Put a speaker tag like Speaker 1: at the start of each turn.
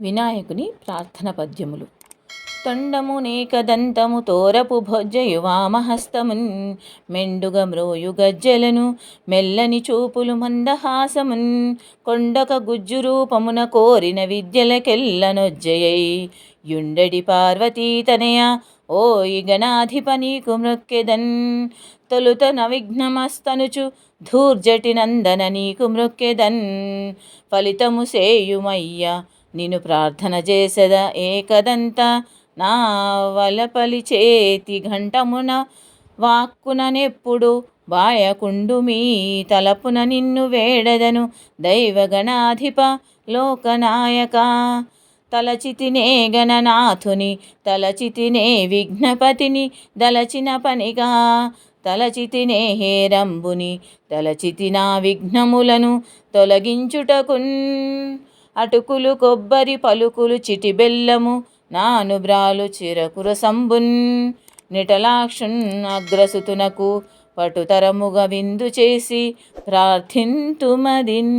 Speaker 1: వినాయకుని ప్రార్థన పద్యములు. తొండము నేకదంతము తోరపు భొజ్జయు వామహస్తమున్ మెండుగ మ్రోయు గజ్జలను మెల్లని చూపులు మందహాసమున్ కొండక గుజ్జు రూపమున కోరిన విద్యలకెల్లనొజ్జయై యుండడి పార్వతీతనయ ఓయి గణాధిప నీకు మృక్కెదన్ తొలుత నవిఘ్నమస్తనుచు ధూర్జటి నందన నీకు మృక్కెదన్ ఫలితము సేయుమయ్య నిన్ను ప్రార్థన చేసద ఏకదంత నా వలపలి చేతి ఘంటమున వాక్కుననెప్పుడు బాయకుండు మీ తలపున నిన్ను వేడదను దైవగణాధిప లోకనాయక. తలచితినే గణనాథుని తలచితినే విఘ్నపతిని దలచిన పనిగా. తలచితినే హేరంబుని తలచితినా విఘ్నములను తొలగించుటకున్. అటుకులు కొబ్బరి పలుకులు చిటి బెల్లము నానుబ్రాలు చిరకుర సంబున్ నిటలాక్షున్ అగ్రసుతునకు పటుతరముగ విందు చేసి ప్రార్థింతుమదిన్.